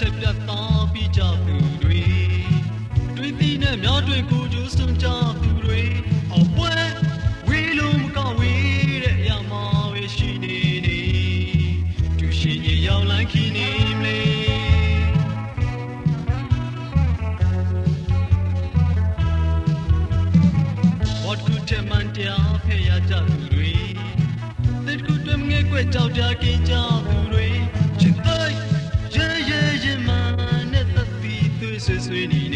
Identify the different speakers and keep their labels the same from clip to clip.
Speaker 1: ချက်ပြတ်သားပြီးကြသူတွေတွေးပြီးနဲ့များတွေကိုကြိုးစွန်ကြသူတွေအပွဲဝေးလုံးမကဝေးတဲ့အရာမှာပဲရှိနေနေသူရှင်ကြီးရောက်လန်းခီနေမလဲ What could a man tell ဖဲရကြသူတွေတစ်ခုတည်းငယ်ကွက်ကြောက်ကြกินကြ ဆွေးဆွေးနေနေပြန်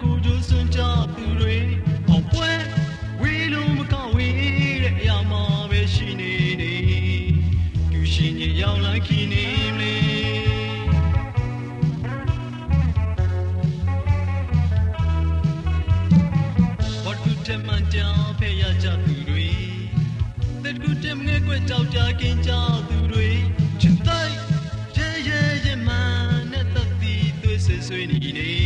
Speaker 1: ကိုကျိုးစွန့်ကြသူတွေအောင်ပွဲဝေလုံးမကောင်းဝေးတဲ့အရာမှာပဲရှိနေနေသူရှင်ရဲ့ရောက်လာခင်းနေမလေးတမန်ကြောင့်ဖေရကြသူတွေတက်ကူတမငဲ့ကွကြောက်ကြခင်ကြသူတွေချစ်တိုင်းရဲရဲရဲမှန်နဲ့တပ်တီသွေးဆွေဆွေနေနေ